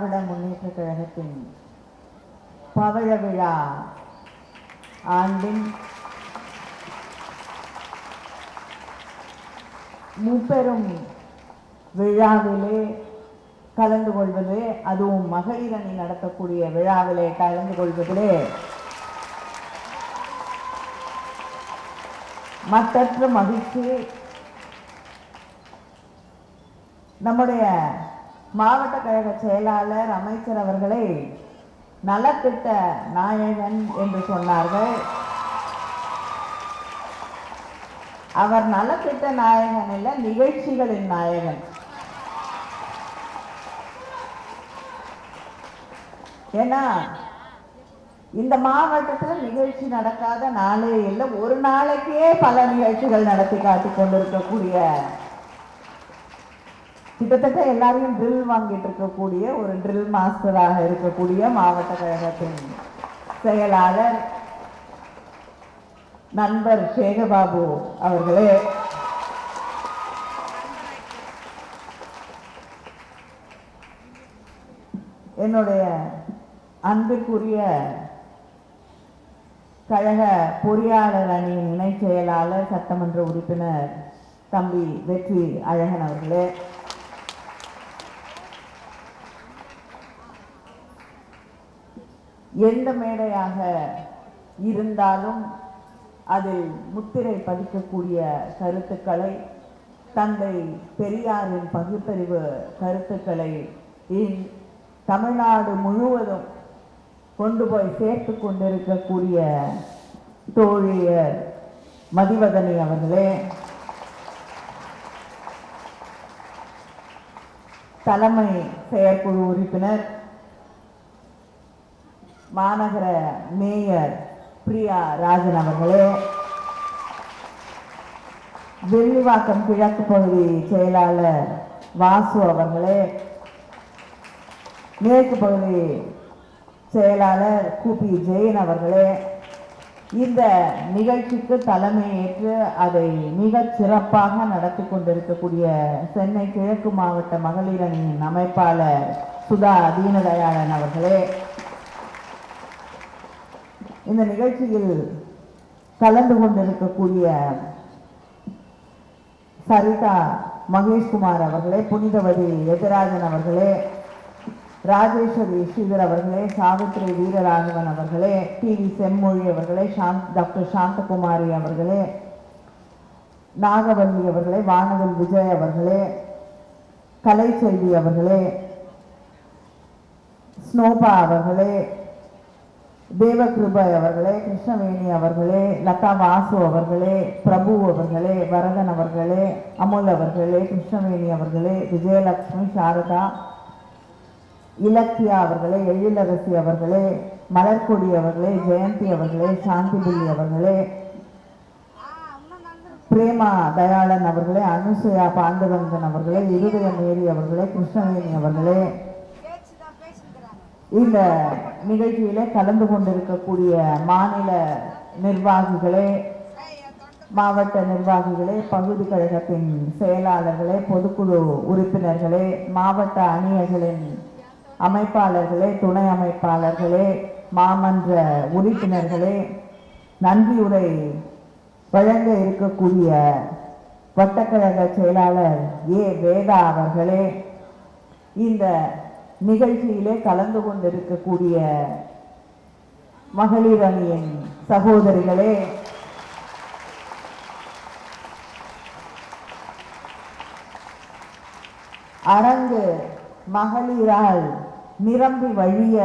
திராவிட முன்னேற்ற கழகத்தின் பவழ விழா ஆண்டின் முப்பெரும் விழாவிலே கலந்து கொள்வது அதுவும் மகளிர் அணி நடத்தக்கூடிய விழாவிலே கலந்து கொள்வதிலே மற்றற்ற மகிழ்ச்சி. நம்முடைய மாவட்ட கழக செயலாளர் அமைச்சர் அவர்களை நலத்திட்ட நாயகன் என்று சொன்னார்கள். அவர் நலத்திட்ட நாயகன் இல்லை நிகழ்ச்சிகளின் நாயகன். ஏன்னா இந்த மாவட்டத்தில் நிகழ்ச்சி நடக்காத நாளே இல்லை ஒரு நாளைக்கே பல நிகழ்ச்சிகள் நடத்தி காட்டி கொண்டிருக்கக்கூடிய கிட்டத்தட்ட எல்லாரையும் ட்ரில் வாங்கிட்டு இருக்கக்கூடிய ஒரு ட்ரில் மாஸ்டராக இருக்கக்கூடிய மாவட்ட கழகத்தின் செயலாளர் நண்பர் சேகபாபு அவர்களே. என்னுடைய அன்பிற்குரிய கழக பொறியாளர் அணியின் இணை செயலாளர் சட்டமன்ற உறுப்பினர் தம்பி வெற்றி அழகன் அவர்களே. எந்த மேடையாக இருந்தாலும் அதில் முத்திரை பதிக்கக்கூடிய கருத்துக்களை தந்தை பெரியாரின் பகுத்தறிவு கருத்துக்களை தமிழ்நாடு முழுவதும் கொண்டு போய் சேர்த்து கொண்டிருக்கக்கூடிய தோழியர் மதிவதனி அவர்களே தலைமை செயற்குழு உறுப்பினர் மாநகர மேயர் பிரியா ராஜன் அவர்களே வெள்ளிவாக்கம் கிழக்கு பகுதி செயலாளர் வாசு அவர்களே மேற்கு பகுதி செயலாளர் கூபி ஜெயின் அவர்களே இந்த நிகழ்ச்சிக்கு தலைமையேற்று அதை மிகச் சிறப்பாக நடத்தி கொண்டிருக்கக்கூடிய சென்னை கிழக்கு மாவட்ட மகளிர் அமைப்பாளர் சுதா தீனதயாளன் அவர்களே இந்த நிகழ்ச்சியில் கலந்து கொண்டிருக்கக்கூடிய சரிதா மகேஷ்குமார் அவர்களே புனிதவதி எதிராஜன் அவர்களே ராஜேஸ்வரி ஸ்ரீதர் அவர்களே சாவித்ரி வீரராகவன் அவர்களே டி வி செம்மொழி அவர்களே சாந்த் டாக்டர் சாந்தகுமாரி அவர்களே நாகவல்லி அவர்களே வானவன் விஜய் அவர்களே கலைச்செல்வி அவர்களே ஸ்னோபா அவர்களே தேவகிருபாய் அவர்களே கிருஷ்ணவேணி அவர்களே லதா வாசு அவர்களே பிரபு அவர்களே வரதன் அவர்களே அமுல் அவர்களே கிருஷ்ணவேணி அவர்களே விஜயலட்சுமி சாரதா இலக்கியா அவர்களே எழிலரசி அவர்களே மலர்கொடி அவர்களே ஜெயந்தி அவர்களே சாந்திபில்லி அவர்களே பிரேமா தயாளன் அவர்களே அனுசுயா பாண்டவங்கன் அவர்களே இருதய மேரி அவர்களே கிருஷ்ணவேணி அவர்களே இந்த நிகழ்ச்சியில கலந்து கொண்டிருக்கக்கூடிய மாநில நிர்வாகிகளே மாவட்ட நிர்வாகிகளே பகுதி கழகத்தின் செயலாளர்களே பொதுக்குழு உறுப்பினர்களே மாவட்ட அணியர்களின் அமைப்பாளர்களே துணை அமைப்பாளர்களே மாமன்ற உறுப்பினர்களே நன்றியுரை வழங்க இருக்கக்கூடிய வட்டக்கழக செயலாளர் ஏ. வேதா அவர்களே இந்த நிகழ்ச்சியிலே கலந்து கொண்டிருக்கக்கூடிய மகளிர் அணியின் சகோதரிகளே அரங்கு மகளிரால் நிரம்பி வழிய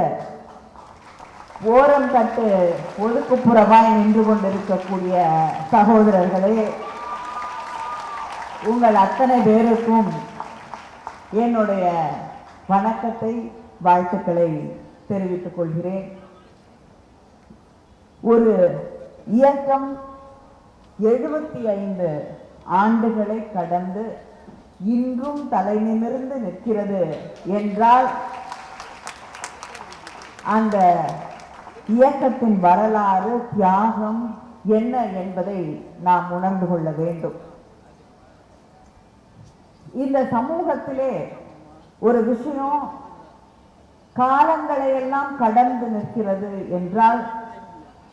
ஓரம் தட்டு ஒதுக்குப்புறமாய் நின்று கொண்டிருக்கக்கூடிய சகோதரர்களே உங்கள் அத்தனை பேருக்கும் என்னுடைய வணக்கத்தை வாழ்த்துக்களை தெரிவித்துக் கொள்கிறேன். ஒரு இயக்கம் எழுபத்தி ஐந்து ஆண்டுகளை கடந்து இன்றும் தலை நிமிர்ந்து நிற்கிறது என்றால் அந்த இயக்கத்தின் வரலாறு தியாகம் என்ன என்பதை நாம் உணர்ந்து கொள்ள வேண்டும். இந்த சமூகத்திலே ஒரு விஷயம் காலங்களை எல்லாம் கடந்து நிற்கிறது என்றால்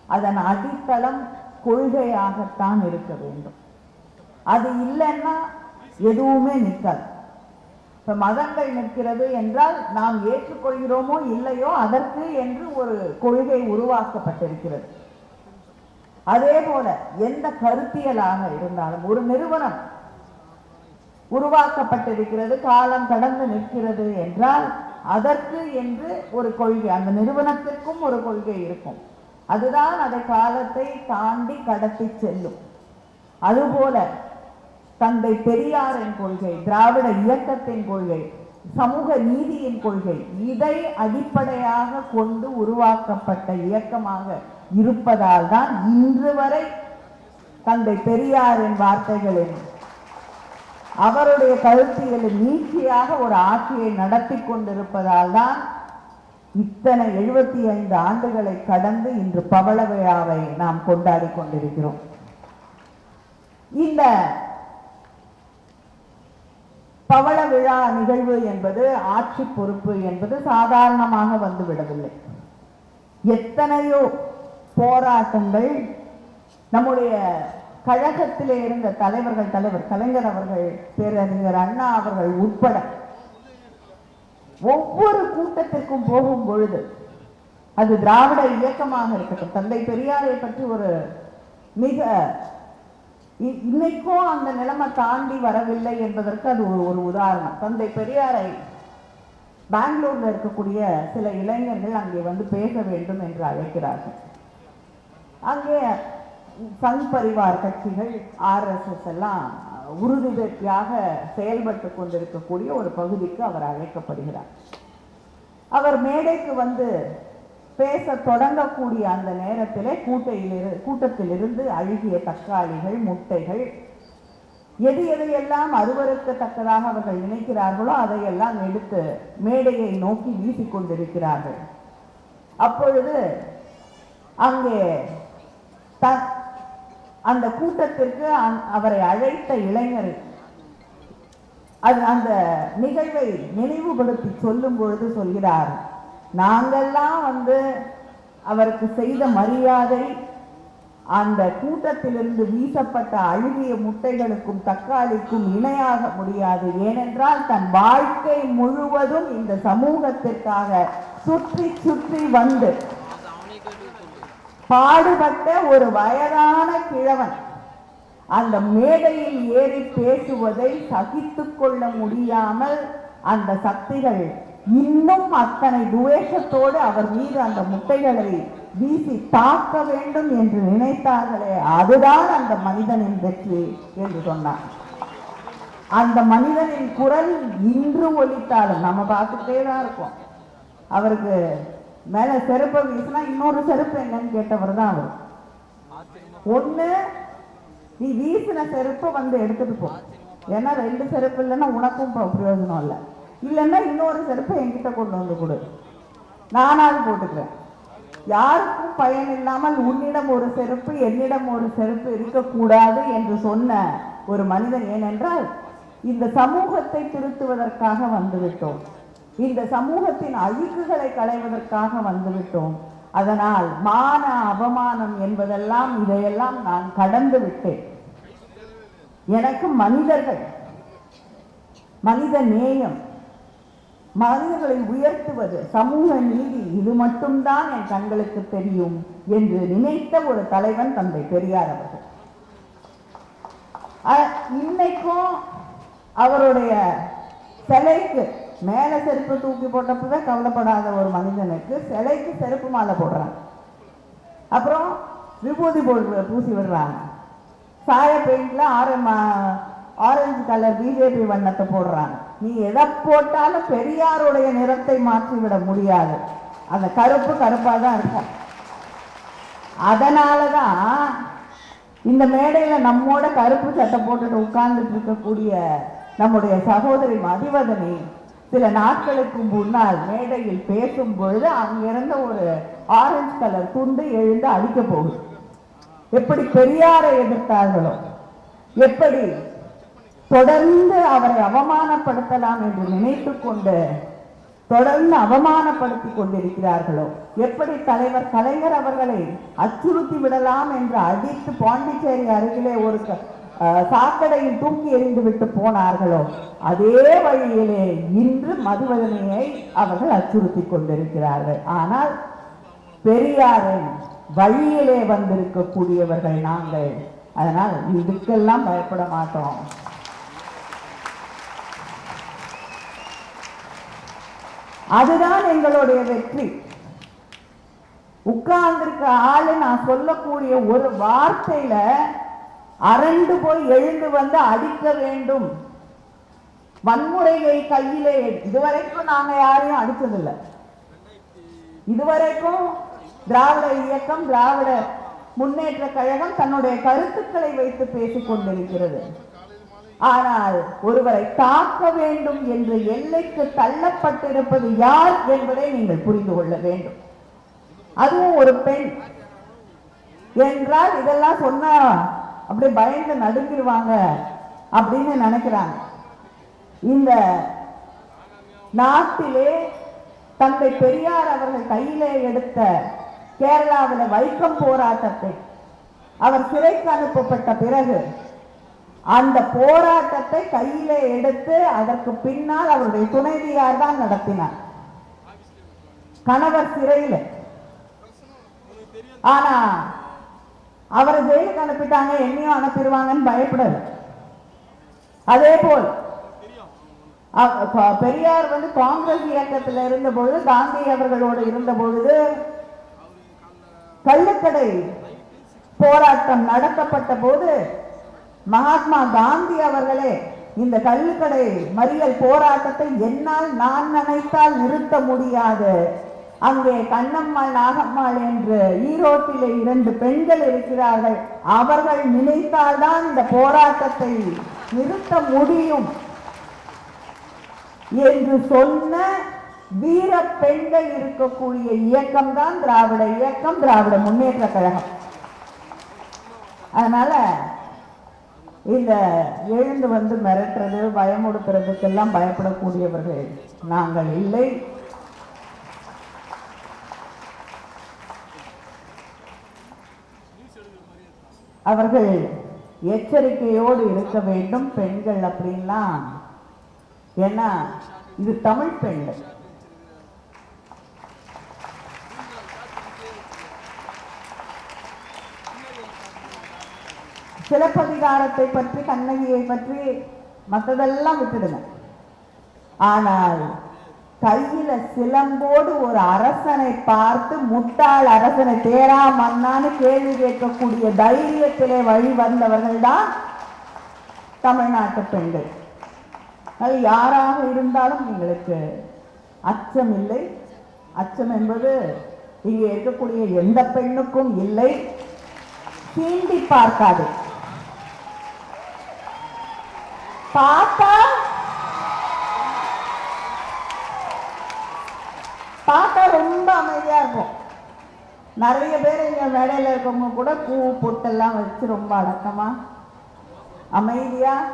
அதன் அடித்தளம் கொள்கையாகத்தான் இருக்க வேண்டும். அது இல்லைன்னா எதுவுமே நிற்காது. இப்ப மதங்கள் நிற்கிறது என்றால் நாம் ஏற்றுக்கொள்கிறோமோ இல்லையோ அதற்கு என்று ஒரு கொள்கை உருவாக்கப்பட்டிருக்கிறது. அதே போல எந்த கருத்தியலாக இருந்தாலும் ஒரு நிறுவனம் உருவாக்கப்பட்டிருக்கிறது காலம் கடந்து நிற்கிறது என்றால் அதற்கு என்று ஒரு கொள்கை அந்த நிறுவனத்திற்கும் ஒரு கொள்கை இருக்கும். அதுதான் அதை காலத்தை தாண்டி கடத்தி செல்லும். அதுபோல தந்தை பெரியாரின் கொள்கை திராவிட இயக்கத்தின் கொள்கை சமூக நீதியின் கொள்கை இதை அடிப்படையாக கொண்டு உருவாக்கப்பட்ட இயக்கமாக இருப்பதால் தான் இன்று வரை தந்தை பெரியாரின் வார்த்தைகளில் அவருடைய கருத்தியலின் நீச்சியாக ஒரு ஆட்சியை நடத்தி கொண்டிருப்பதால் தான் இத்தனை எழுபத்தி ஐந்து ஆண்டுகளை கடந்து இன்று பவள விழாவை நாம் கொண்டாடி கொண்டிருக்கிறோம். இந்த பவள விழா நிகழ்வு என்பது ஆட்சி பொறுப்பு என்பது சாதாரணமாக வந்து விடவில்லை எத்தனையோ போராட்டங்கள் நம்முடைய கழகத்திலே இருந்த தலைவர்கள் தலைவர் கலைஞர் அவர்கள் பேரறிஞர் அண்ணா அவர்கள் உட்பட ஒவ்வொரு கூட்டத்திற்கும் போகும் பொழுது அது திராவிட இயக்கமாக இருக்கட்டும். தந்தை பெரியாரை பற்றி ஒரு மிக இ- இன்னைக்கும் அந்த நிலைமை தாண்டி வரவில்லை என்பதற்கு அது ஒரு ஒரு உதாரணம். தந்தை பெரியாரை பெங்களூர்ல இருக்கக்கூடிய சில இளைஞர்கள் அங்கே வந்து பேச வேண்டும் என்று அழைக்கிறார்கள். அங்கே சங் பரிவார் கட்சிகள் ஆர்எஸ்எஸ் எல்லாம் உறுதியாக செயல்பட்டு கொண்டிருக்கக்கூடிய ஒரு பகுதிக்கு அவர் அழைக்கப்படுகிறார். அவர் மேடைக்கு வந்து பேச தொடங்கக்கூடிய அந்த நேரத்திலே கூட்டையிலிரு கூட்டத்திலிருந்து அழுகிய தக்காளிகள் முட்டைகள் எது எதையெல்லாம் அருவருக்கத்தக்கதாக அவர்கள் நினைக்கிறார்களோ அதையெல்லாம் எடுத்து மேடையை நோக்கி வீசிக் கொண்டிருக்கிறார்கள். அப்பொழுது அங்கே த அந்த கூட்டத்திற்கு அந்- அவரை அழைத்த இளைஞர் அது அந்த நிகழ்வை நினைவுபடுத்தி சொல்லும் பொழுது சொல்கிறார் நாங்கெல்லாம் வந்து அவருக்கு செய்த மரியாதை அந்த கூட்டத்திலிருந்து வீசப்பட்ட அழுகிய முட்டைகளுக்கும் தக்காளிக்கும் இணையாக முடியாது. ஏனென்றால் தன் வாழ்க்கை முழுவதும் இந்த சமூகத்திற்காக சுற்றி சுற்றி வந்து பாடுபட்ட ஒரு வயதான கிழவன் அந்த மேடையில் ஏறி பேசுவதை சகித்து கொள்ள முடியாமல் அந்த சக்திகள் இன்னும் அத்தனை துவேஷத்தோடு அவர் மீது அந்த முட்டைகளை வீசி தாக்க வேண்டும் என்று நினைத்தார்களே அதுதான் அந்த மனிதனின் வெற்றி என்று சொன்னார். அந்த மனிதனின் குரல் இன்று ஒலித்தாலும் நம்ம பார்த்துட்டே தான் இருக்கோம். அவருக்கு மேல செருப்பை வீசினா இன்னொரு செருப்பு என்னன்னு கேட்டவர் தான் அவர். ஒண்ணு நீ வீசின செருப்பை வந்து எடுத்துட்டு போ. ஏன்னா ரெண்டு செருப்பு இல்லைன்னா உனக்கும் பிரயோஜனம் இல்லை. இல்லைன்னா இன்னொரு செருப்பை என்கிட்ட கொண்டு வந்து கொடு. நானாவது போட்டுக்கிறேன். யாருக்கும் பயன் இல்லாமல் உன்னிடம் ஒரு செருப்பு என்னிடம் ஒரு செருப்பு இருக்கக்கூடாது என்று சொன்ன ஒரு மனிதன் ஏனென்றால் இந்த சமூகத்தை திருத்துவதற்காக வந்துவிட்டோம். இந்த சமூகத்தின் அழுக்குகளை களைவதற்காக வந்துவிட்டோம். அதனால் மான அவமானம் என்பதெல்லாம் இதையெல்லாம் நான் கடந்து விட்டேன். எனக்கு மனிதர்கள் மனித நேயம் மனிதர்களை உயர்த்துவது சமூக நீதி இது மட்டும்தான் என் கண்களுக்கு தெரியும் என்று நினைத்த ஒரு தலைவன் தந்தை பெரியார் அவர்கள். இன்னைக்கும் அவருடைய சிலைக்கு மேலே செருப்பு தூக்கி போட்டப்பவே கவலைப்படாத ஒரு மனிதனுக்கு சிலைக்கு செருப்பு மாலை போடுறாங்க. அப்புறம் விபூதி போடு பூசி விடுறாங்க. சாய பெயிண்டில் ஆரம்ப ஆரஞ்சு கலர் பிஜேபி வண்ணத்தை போடுறாங்க. நீ எதை போட்டாலும் பெரியாருடைய நிறத்தை மாற்றி விட முடியாது. அந்த கருப்பு கருப்பாக தான் இருக்கும். அதனால தான் இந்த மேடையில் நம்மோட கருப்பு சட்டை போட்டுட்டு உட்கார்ந்துட்டு இருக்கக்கூடிய நம்முடைய சகோதரி மதிவதனி சில நாட்களுக்கு முன்னால் மேடையில் பேசும் பொழுது ஒரு ஆரஞ்சு கலர் துண்டு எழுந்து அடிக்க போகுது. எப்படி பெரியாரை எதிர்த்தார்களோ எப்படி தொடர்ந்து அவரை அவமானப்படுத்தலாம் என்று நினைத்து கொண்டு தொடர்ந்து அவமானப்படுத்தி கொண்டிருக்கிறார்களோ எப்படி தலைவர் கலைஞர் அவர்களை அச்சுறுத்தி விடலாம் என்று அடித்து பாண்டிச்சேரி அருகிலே ஒரு சாக்கடையில் தூக்கி எறிந்து விட்டு போனார்களோ அதே வழியிலே இன்று மதுவதனையை அவர்கள் அச்சுறுத்தி கொண்டிருக்கிறார்கள். ஆனால் பெரியாரின் வழியிலே வந்திருக்கக்கூடியவர்கள் நாங்கள். அதனால் இதுக்கெல்லாம் பயப்பட மாட்டோம். அதுதான் எங்களுடைய வெற்றி. உட்கார்ந்திருக்க ஆளு நான் சொல்லக்கூடிய ஒரு வார்த்தையில அரண்டு போய் எழுந்து வந்து அடிக்க வேண்டும். வன்முறையை கையிலே இதுவரைக்கும் நாங்க யாரையும் அடிச்சதில்லை. இதுவரைக்கும் திராவிட இயக்கம் திராவிட முன்னேற்ற கழகம் தன்னுடைய கருத்துக்களை வைத்து பேசிக் கொண்டிருக்கிறது. ஆனால் ஒருவரை தாக்க வேண்டும் என்று எல்லைக்கு தள்ளப்பட்டிருப்பது யார் என்பதை நீங்கள் புரிந்து கொள்ள வேண்டும். அதுவும் ஒரு பெண். என்றால் இதெல்லாம் சொன்னா அப்படியே பயந்து நடுங்கிடுவாங்க அப்படின்னு நினைக்கிறாங்க. இந்த நாட்டிலே தந்தை பெரியார் அவர்கள் கையிலே எடுத்த கேரளாவில் வைக்கம் போராட்டத்தை அவர் சிறைக்கு அனுப்பப்பட்ட பிறகு அந்த போராட்டத்தை கையிலே எடுத்து அதற்கு பின்னால் அவருடைய துணைவியார் தான் நடத்தினார். கணவர் சிறையில். ஆனா அவரை ஜெயிலுக்கு அனுப்பிட்டாங்க என்னையும் அனுப்பிடுவாங்கன்னு பயப்படாது அதே போல் பெரியார் வந்து காங்கிரஸ் இயக்கத்தில் இருந்த பொழுது காந்தி அவர்களோடு இருந்த பொழுது கள்ளுக்கடை போராட்டம் நடத்தப்பட்ட போது மகாத்மா காந்தி அவர்களே இந்த கள்ளுக்கடை மறியல் போராட்டத்தை என்னால் நான் நினைத்தால் நிறுத்த முடியாது. அங்கே கண்ணம்மாள் நாகம்மாள் என்று ஈரோட்டிலே இரண்டு பெண்கள் இருக்கிறார்கள். அவர்கள் நினைத்தால்தான் இந்த போராட்டத்தை நிறுத்த முடியும் என்று சொன்ன வீர பெண்கள் இருக்கக்கூடிய இயக்கம் தான் திராவிட இயக்கம் திராவிட முன்னேற்ற கழகம். அதனால இந்த எழுந்து வந்து மிரட்டுறது பயமுடுத்துறதுக்கெல்லாம் பயப்படக்கூடியவர்கள் நாங்கள் இல்லை. அவர்கள் எச்சரிக்கையோடு இருக்க வேண்டும் பெண்கள் அப்படின்லாம். ஏன்னா இது தமிழ் பெண்கள். சிலப்பதிகாரத்தை பற்றி கண்ணகியை பற்றி மற்றதெல்லாம் விட்டுடுங்க. ஆனால் கையில சிலம்போடு ஒரு அரசனை பார்த்து முட்டாள் அரசனை தேரா மன்னான்னு கேள்வி கேட்கக்கூடிய தைரியத்திலே வழி வந்தவர்கள் தான் தமிழ்நாட்டு பெண்கள். அது யாராக இருந்தாலும் எங்களுக்கு அச்சம் இல்லை. அச்சம் என்பது இங்கே இருக்கக்கூடிய எந்த பெண்ணுக்கும் இல்லை. சீண்டி பார்க்காது. பார்த்தா ரொம்ப அமைதியா இருக்கும் நிறைய பேர் இங்கே வேலையில் இருக்கவங்க கூட பூ பொட்டெல்லாம் வச்சு ரொம்ப அடக்கமாக அமைதியாக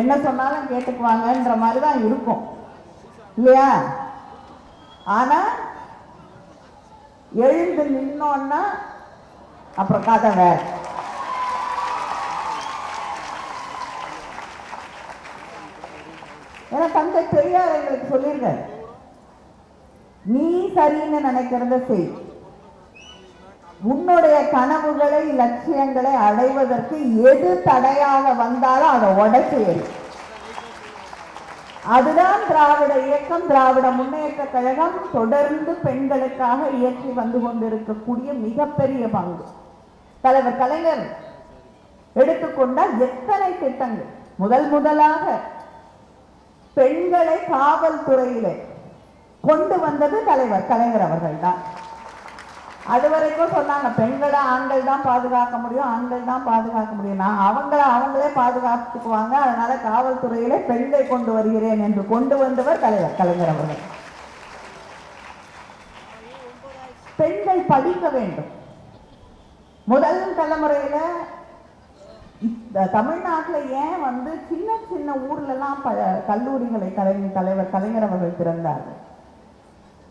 என்ன சொன்னாலும் கேட்டுக்குவாங்கன்ற மாதிரி தான் இருக்கும். இல்லையா? ஆனால் எழுந்து நின்னோன்னா அப்புறம் கதை வேறு. ஏன்னா தந்தை பெரியார் எங்களுக்கு சொல்லியிருக்காரு. நீ சரின்னு நினைக்கிறத செய். உன்னுடைய கனவுகளை லட்சியங்களை அடைவதற்கு எது தடையாக வந்தாலும் அதை உடச்சு அதுதான் திராவிட இயக்கம் திராவிட முன்னேற்ற கழகம் தொடர்ந்து பெண்களுக்காக இயக்கி வந்து கொண்டிருக்கக்கூடிய மிகப்பெரிய பங்கு. தலைவர் கலைஞர் எடுத்துக்கொண்டால் எத்தனை திட்டங்கள்? முதல் முதலாக பெண்களை காவல்துறையிலே கொண்டு வந்தது தலைவர் கலைஞர் அவர்கள்தான். அது வரைக்கும் சொன்னாங்க பெண்களை ஆண்கள் தான் பாதுகாக்க முடியும் ஆண்கள் தான் பாதுகாக்க முடியும். நான் அவங்கள அவங்களே பாதுகாத்துக்குவாங்க. அதனால காவல்துறையிலே பெண்களை கொண்டு வருகிறேன் என்று கொண்டு வந்தவர் தலைவர் கலைஞர் அவர்கள். பெண்கள் படிக்க வேண்டும். முதல் தலைமுறையில தமிழ்நாட்டில் தமிழ்நாட்டுல ஏன் வந்து சின்ன சின்ன ஊர்ல எல்லாம் ப கல்லூரிகளை கலைஞர் தலைவர் கலைஞர் அவர்கள் திறந்தார்கள்?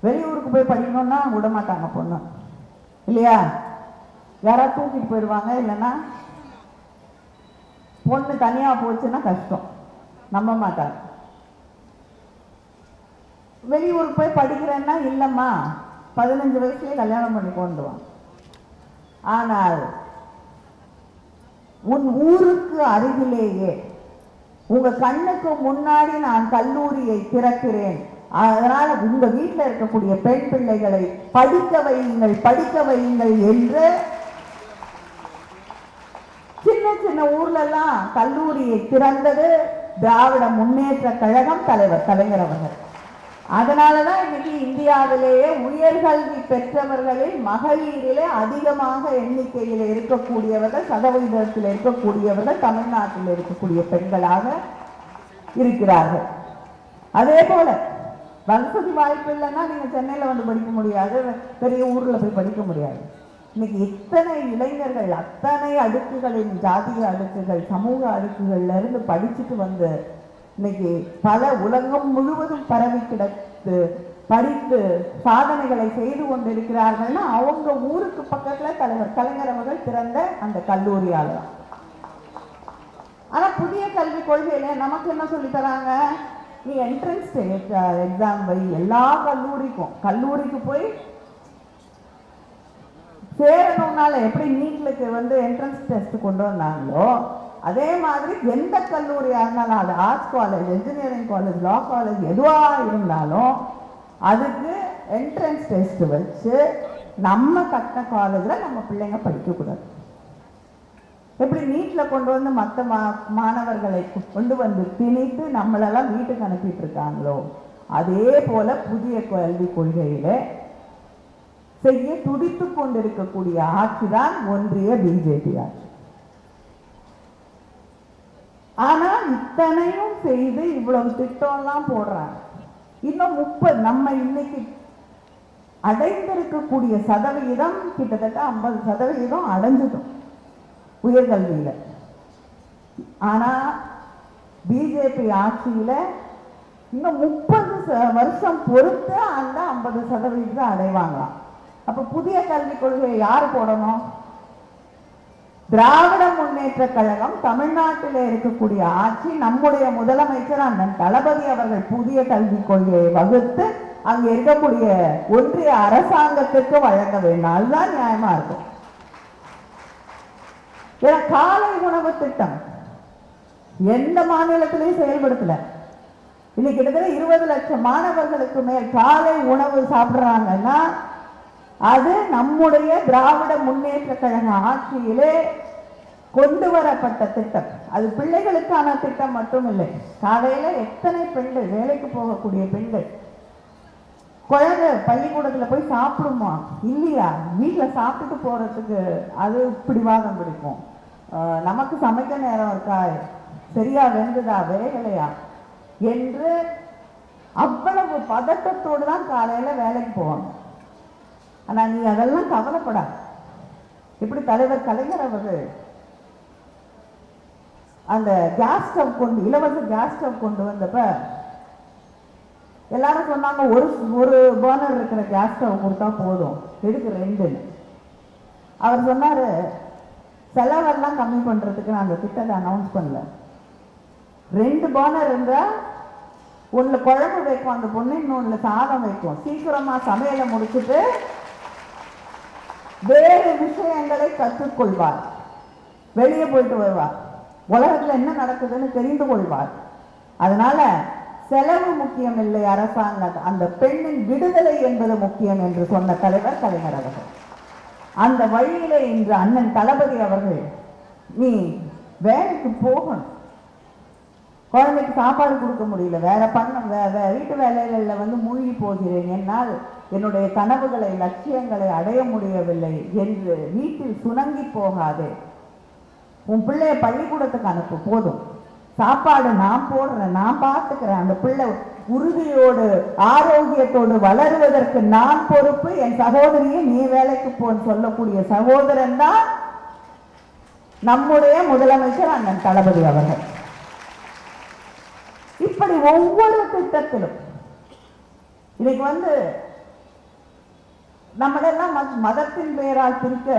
வெளியூருக்கு போய் படிக்கணும்னா விட மாட்டாங்க பொண்ணு. இல்லையா? யாராவது தூக்கிட்டு போயிடுவாங்க இல்லைன்னா பொண்ணு தனியா போச்சுன்னா கஷ்டம். நம்ப மாட்டார் வெளியூருக்கு போய் படிக்கிறேன்னா இல்லைம்மா பதினஞ்சு வயசுலயே கல்யாணம் பண்ணி கொண்டு ஆனால் உன் ஊருக்கு அருகிலேயே உங்க கண்ணுக்கு முன்னாடி நான் கல்லூரியை திறக்கிறேன். அதனால உங்க வீட்டில் இருக்கக்கூடிய பெண் பிள்ளைகளை படிக்க வையுங்கள் படிக்க வையுங்கள் என்று சின்ன சின்ன ஊர்ல எல்லாம் கல்லூரியை திறந்தது. திராவிட முன்னேற்ற கழகம் தலைவர் கலைஞர் அவர்கள். அதனாலதான் இன்னைக்கு இந்தியாவிலேயே உயர்கல்வி பெற்றவர்களில் மகளிரிலே அதிகமாக எண்ணிக்கையில் இருக்கக்கூடியவர்கள் சதவீதத்தில் இருக்கக்கூடியவர்கள் தமிழ்நாட்டில் இருக்கக்கூடிய பெண்களாக இருக்கிறார்கள். அதே போல வசதி வாய்ப்பு இல்லைன்னா நீங்க சென்னையில வந்து படிக்க முடியாது பெரிய ஊர்ல போய் படிக்க முடியாது. இன்னைக்கு இத்தனை இளைஞர்கள் அத்தனை அடுக்குகளின் ஜாதிய அடுக்குகள் சமூக அடுக்குகள்ல இருந்து படிச்சுட்டு வந்து இன்னைக்கு பல உலகம் முழுவதும் பரவி கிடத்து படித்து சாதனைகளை செய்து கொண்டிருக்கிறார்கள்னா அவங்க ஊருக்கு பக்கத்துல தலைவர் கலைஞர் அவர்கள் பிறந்த அந்த கல்லூரியால தான் ஆனா புதிய கல்விக் கொள்கையில நமக்கு என்ன சொல்லி தராங்க? நீ என்ட்ரன்ஸ் எக்ஸாம் வை எல்லா கல்லூரிக்கும் கல்லூரிக்கு போய் சேரணும்னால எப்படி நீட்லுக்கு வந்து என்ட்ரன்ஸ் டெஸ்ட் கொண்டு வந்தாங்களோ அதே மாதிரி எந்த கல்லூரியாக இருந்தாலும் அது arts college engineering college law college எதுவாக இருந்தாலும் அதுக்கு என்ட்ரன்ஸ் டெஸ்ட் வச்சு நம்ம கட்டின காலேஜில் நம்ம பிள்ளைங்க படிக்கக்கூடாது. எப்படி நீட்டில் கொண்டு வந்து மற்ற மா மாணவர்களை கொண்டு வந்து திணித்து நம்மளெல்லாம் வீட்டுக்கு அனுப்பிட்டு இருக்காங்களோ அதே போல புதிய கல்விக் கொள்கையில செய்ய துடித்துக் கொண்டிருக்கக்கூடிய ஆட்சி தான் ஒன்றிய பிஜேபி ஆட்சி. ஆனா இத்தனையும் செய்து இவ்வளவு திட்டம்லாம் போடுறாங்க. இன்னும் முப்பது நம்ம இன்னைக்கு அடைந்திருக்கக்கூடிய சதவிகிதம் கிட்டத்தட்ட ஐம்பது சதவிகிதம் அடைஞ்சிட்டோம். உயர்கல்வியில் ஆனா பிஜேபி ஆட்சியில இன்னும் முப்பது வருஷம் பொறுத்து அந்த ஐம்பது சதவீதத்தை அடைவாங்களாம். அப்போ புதிய கல்விக் கொள்கையை யார் போடணும்? திராவிட முன்னேற்ற கழகம் தமிழ்நாட்டில் இருக்கக்கூடிய ஆட்சி நம்முடைய முதலமைச்சர் அண்ணன் தளபதி அவர்கள் புதிய கல்விக் கொள்கையை வகுத்து அங்க இருக்கக்கூடிய ஒன்றிய அரசாங்கத்திற்கு வழங்க வேண்டும் அதுதான் நியாயமா இருக்கும். ஏன்னா காலை உணவு திட்டம் எந்த மாநிலத்திலையும் செயல்படுத்தல. இன்னைக்கு கிட்டத்தட்ட இருபது லட்சம் மாணவர்களுக்கு மேல் காலை உணவு சாப்பிடுறாங்கன்னா அது நம்முடைய திராவிட முன்னேற்ற கழக ஆட்சியிலே கொண்டு வரப்பட்ட திட்டம். அது பிள்ளைகளுக்கான திட்டம் மட்டும் இல்லை. காலையில எத்தனை பெண்கள் வேலைக்கு போகக்கூடிய பெண்கள் குழந்தை பள்ளிக்கூடத்தில் போய் சாப்பிடுமா? இல்லையா? வீட்டில் சாப்பிட்டுட்டு போறதுக்கு அது பிடிவாதம் பிடிக்கும். நமக்கு சமைக்க நேரம் இருக்கா? சரியா வெந்துதா? வேகலையா என்று அவ்வளவு பதட்டத்தோடு தான் காலையில வேலைக்கு போவாங்க. ஆனா நீ அதெல்லாம் கவலைப்படா இப்படி தலைவர் கலைஞர் அவர்கள் அந்த கேஸ் ஸ்டவ் கொண்டு இலவச கேஸ் ஸ்டவ் கொண்டு வந்தப்ப எல்லாரும் சொன்னாங்க ஒரு ஒரு பேர்னர் இருக்கிற கேஸ் ஸ்டவ் கொடுத்தா போதும். எதுக்கு ரெண்டுன்னு? அவர் சொன்னார் செலவெல்லாம் கம்மி பண்றதுக்கு நான் அந்த திட்டத்தை அனௌன்ஸ் பண்ணல. ரெண்டு பேர்னர் இருந்தால் ஒண்ணுல குழம்பு வைக்கும் அந்த பொண்ணு இன்னொன்னுல சாதம் வைக்கும். சீக்கிரமா சமையலை முடிச்சுட்டு வேறு விஷயங்களை கற்றுக்கொள்வார். வெளியே போயிட்டு வருவார். உலகத்தில் என்ன நடக்குதுன்னு தெரிந்து கொள்வார். அதனால செலவு முக்கியம் இல்லை அரசாங்கம். அந்த பெண்ணின் விடுதலை என்பது முக்கியம் என்று சொன்ன தலைவர் கலைஞர் அவர்கள். அந்த வழியிலே இன்று அண்ணன் தளபதி அவர்கள் நீ வேலைக்கு போகணும். குழந்தைக்கு சாப்பாடு கொடுக்க முடியல. வேற பண்ண வீட்டு வேலைகளில் வந்து மூழ்கி போகிறேன். என்னால் என்னுடைய கனவுகளை லட்சியங்களை அடைய முடியவில்லை என்று வீட்டில் சுணங்கி போகாதே. உன் பிள்ளைய பள்ளிக்கூடத்துக்கு அனுப்பு. போதும். சாப்பாடு நான் போடுறேன் நான் பார்த்துக்கிறேன். அந்த பிள்ளை உறுதியோடு ஆரோக்கியத்தோடு வளருவதற்கு நான் பொறுப்பு. என் சகோதரியை நீ வேலைக்கு போன்னு சொல்லக்கூடிய சகோதரன் தான் நம்முடைய முதலமைச்சர் அண்ணன் தளபதி அவர்கள். இப்படி ஒவ்வொரு திட்டத்திலும் இன்னைக்கு வந்து நம்மளெல்லாம் மதத்தின் பெயரால் பிரிக்க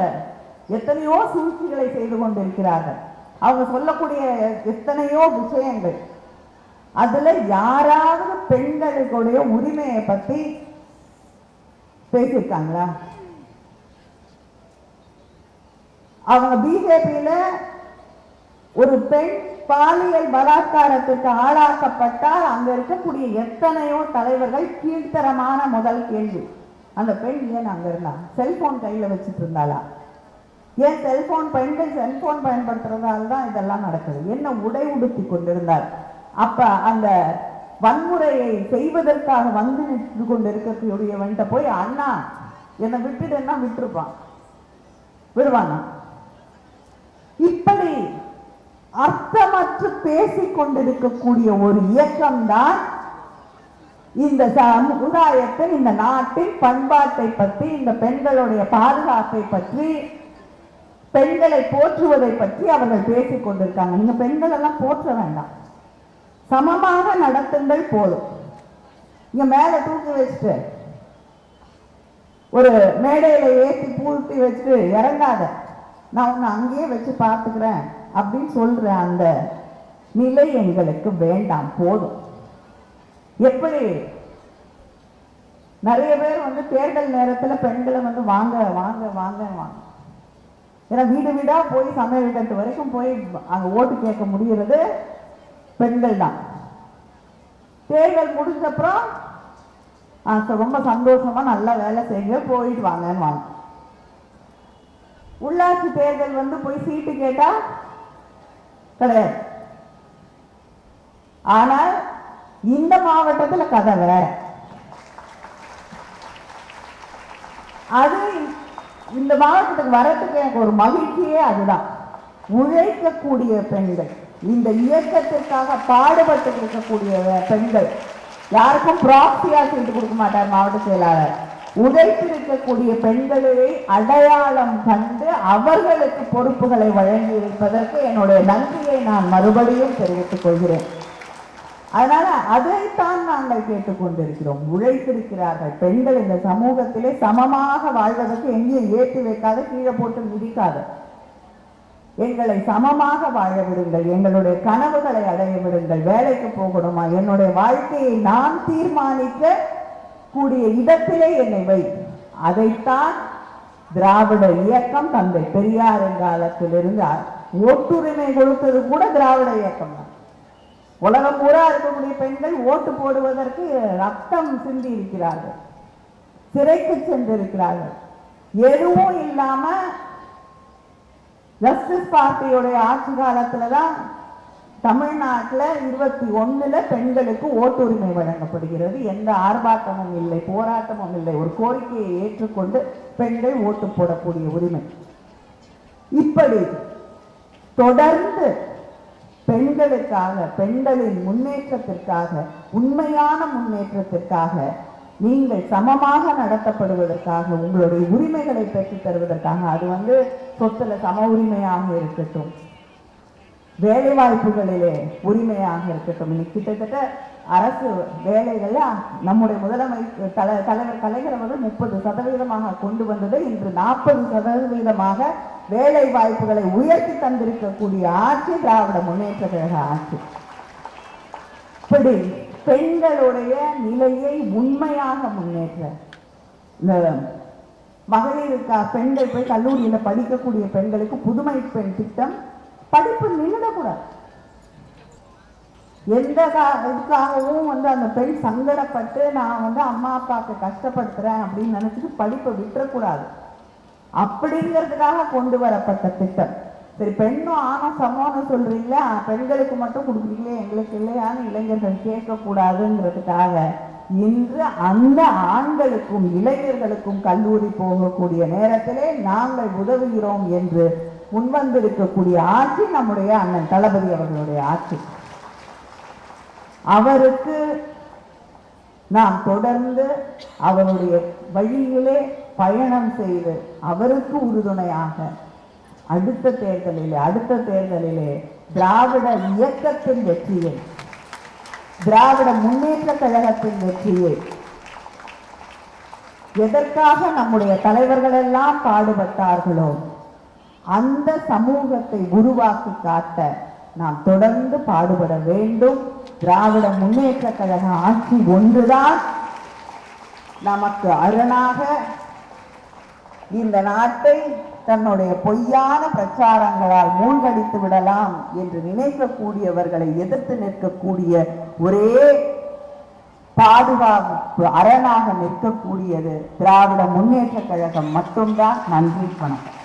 எத்தனையோ சூழ்ச்சிகளை செய்து கொண்டிருக்கிறார்கள். அவங்க சொல்லக்கூடிய எத்தனையோ விஷயங்கள். அதுல யாராவது பெண்களுடைய உரிமையை பத்தி பேசியிருக்காங்களா? அவங்க பிஜேபியில ஒரு பெண் பாலியல் பலாத்காரத்துக்கு ஆளாக்கப்பட்டால் அங்க இருக்கக்கூடிய எத்தனையோ தலைவர்கள் கீழ்த்தரமான முதல் கேள்வி. அந்த பெண் ஏன் அங்க இருந்தா? செல்போன் கையில வச்சுட்டு இருந்தாளா? ஏன் செல்போன் பெண்கள் செல்போன் பயன்படுத்துறதால தான் இதெல்லாம் நடக்குது. என்ன உடை உடுத்தி கொண்டிருந்தார்? அப்ப அந்த வன்முறையை செய்வதற்காக வந்து நின்று கொண்டிருக்கக்கூடியவன்கிட்ட போய் அண்ணா என்னை விட்டுடுன்னா விட்டுருப்பான். விடுவானா? இப்படி அர்த்தமற்று பேசிக் கொண்டிருக்கக்கூடிய ஒரு இயக்கம்தான் இந்த சமுதாயத்தில் இந்த நாட்டின் பண்பாட்டை பற்றி இந்த பெண்களுடைய பாதுகாப்பை பற்றி பெண்களை போற்றுவதை பற்றி அவர்கள் பேசிக் கொண்டிருக்காங்க. நீங்க பெண்கள் எல்லாம் போற்ற வேண்டாம். சமமாக நடத்துங்கள் போதும். இங்க மேல தூக்கி வச்சுட்டு ஒரு மேடையில ஏற்றி பூட்டி வச்சுட்டு இறங்காத. நான் உன்னை அங்கேயே வச்சு பார்த்துக்கிறேன் அப்படின்னு சொல்ற அந்த நிலை எங்களுக்கு வேண்டாம் போதும். எப்படி? நிறைய பேர் வந்து தேர்தல் நேரத்துல பெண்களை வந்து வாங்க வாங்க வாங்க வாங்க. ஏன்னா வீடு வீடாக போய் சமையல் கட்டு வரைக்கும் போய் அங்க ஓட்டு கேட்க முடிகிறது பெண்கள் தான். தேர்தல் முடிஞ்சப்புறம் ரொம்ப சந்தோஷமா நல்லா வேலை செய்யுங்க போயிட்டு வாங்கன்னு வாங்க. உள்ளாட்சி தேர்தல் வந்து போய் சீட்டு கேட்டா கிடையாது. ஆனால் இந்த மாவட்டத்துல கதை வேற. அது இந்த மாவட்டத்துக்கு வரத்துக்கு எனக்கு ஒரு மகிழ்ச்சியே அதுதான். உழைக்கக்கூடிய பெண்கள் இந்த இயக்கத்திற்காக பாடுபட்டு இருக்கக்கூடிய பெண்கள் யாருக்கும் ப்ராக்சியா சீட்டு கொடுக்க மாட்டார் மாவட்ட செயலாளர். உழைத்திருக்கக்கூடிய பெண்களை அடையாளம் கண்டு அவர்களுக்கு பொறுப்புகளை வழங்கி இருப்பதற்கு என்னுடைய நன்றியை நான் மறுபடியும் தெரிவித்துக் கொள்கிறேன். அதனால அதைத்தான் நாங்கள் கேட்டுக்கொண்டிருக்கிறோம். உழைத்திருக்கிறார்கள். பெண்கள் இந்த சமூகத்திலே சமமாக வாழ்வதற்கு எங்கேயும் ஏற்றி வைக்காத கீழே போட்டு மிதிக்காத. எங்களை சமமாக வாழ விடுங்கள். எங்களுடைய கனவுகளை அடைய விடுங்கள். வேலைக்கு போகணுமா? என்னுடைய வாழ்க்கையை நான் தீர்மானிக்க கூடிய இடத்திலே என்னை வை. அதைத்தான் திராவிட இயக்கம் தந்தை பெரியாரின் காலத்திலிருந்து அ- ஓட்டுரிமை கொடுத்தது கூட திராவிட இயக்கம் தான். உலகம் பூரா இருக்கக்கூடிய பெண்கள் ஓட்டு போடுவதற்கு ரத்தம் சிந்தி இருக்கிறார்கள் சிறைக்கு சென்றிருக்கிறார்கள். எதுவும் இல்லாம ஜஸ்டிஸ் பார்ட்டியுடைய ஆட்சி காலத்துல தான் தமிழ்நாட்டுல இருபத்தி ஒண்ணுல பெண்களுக்கு ஓட்டுரிமை வழங்கப்படுகிறது. எந்த ஆர்ப்பாட்டமும் இல்லை போராட்டமும் இல்லை. ஒரு கோரிக்கையை ஏற்றுக்கொண்டு பெண்கள் ஓட்டு போடக்கூடிய உரிமை. இப்படி தொடர்ந்து பெண்களுக்காக பெண்களின் முன்னேற்றத்திற்காக உண்மையான முன்னேற்றத்திற்காக நீங்கள் சமமாக நடத்தப்படுவதற்காக உங்களுடைய உரிமைகளை பெற்றுத் தருவதற்காக அது வந்து சொத்துல சம உரிமையாக இருக்கட்டும். வேலை வாய்ப்புகளிலே உரிமையாக இருக்கட்டும். இன்னைக்கு கிட்டத்தட்ட அரசு வேலைகள்ல நம்முடைய முதலமைச்சர் தல தலைவர் கலைஞர் அவர்கள் முப்பது சதவீதமாக கொண்டு வந்ததை. இன்று நாற்பது சதவீதமாக வேலை வாய்ப்புகளை உயர்த்தி தந்திருக்கக்கூடிய ஆட்சி திராவிட முன்னேற்ற கழக ஆட்சி. இப்படி பெண்களுடைய நிலையை உண்மையாக முன்னேற்ற இந்த மகளிருக்கா பெண்கள் போய் கல்லூரியில படிக்கக்கூடிய பெண்களுக்கு புதுமை பெண் திட்டம் படிப்பு நின்றுடக்கூடாது. எந்த இதுக்காகவும் வந்து அந்த பெண் சங்கடப்பட்டு நான் வந்து அம்மா அப்பாவுக்கு கஷ்டப்படுத்துறேன் அப்படின்னு நினச்சிட்டு படிப்பை விட்டுறக்கூடாது. அப்படிங்கிறதுக்காக கொண்டு வரப்பட்ட திட்டம். சரி பெண்ணும் ஆணும் சமம்னு சொல்றீங்களா பெண்களுக்கு மட்டும் கொடுக்குறீங்களே எங்களுக்கு இல்லையான்னு இளைஞர்கள் கேட்கக்கூடாதுங்கிறதுக்காக இன்று அந்த ஆண்களுக்கும் இளைஞர்களுக்கும் கல்லூரி போகக்கூடிய நேரத்திலே நாங்கள் உதவுகிறோம் என்று முன்வந்திருக்கக்கூடிய ஆட்சி நம்முடைய அண்ணன் தளபதி அவர்களுடைய ஆட்சி. அவருக்கு நாம் தொடர்ந்து அவருடைய வழியிலே பயணம் செய்து அவருக்கு உறுதுணையாக அடுத்த தேர்தலிலே அடுத்த தேர்தலிலே திராவிட இயக்கத்தின் வெற்றியை திராவிட முன்னேற்ற கழகத்தின் வெற்றியை எதற்காக நம்முடைய தலைவர்கள் எல்லாம் பாடுபட்டார்களோ அந்த சமூகத்தை உருவாக்கி காட்ட நாம் தொடர்ந்து பாடுபட வேண்டும். திராவிட முன்னேற்ற கழக ஆட்சி ஒன்றுதான் நமக்கு அரணாக இந்த நாட்டை தன்னுடைய பொய்யான பிரச்சாரங்களால் மூழ்கடித்து விடலாம் என்று நினைக்கக்கூடியவர்களை எதிர்த்து நிற்கக்கூடிய ஒரே பாதுகாப்பு அரணாக நிற்கக்கூடியது திராவிட முன்னேற்ற கழகம் மட்டும்தான். நன்றி வணக்கம்.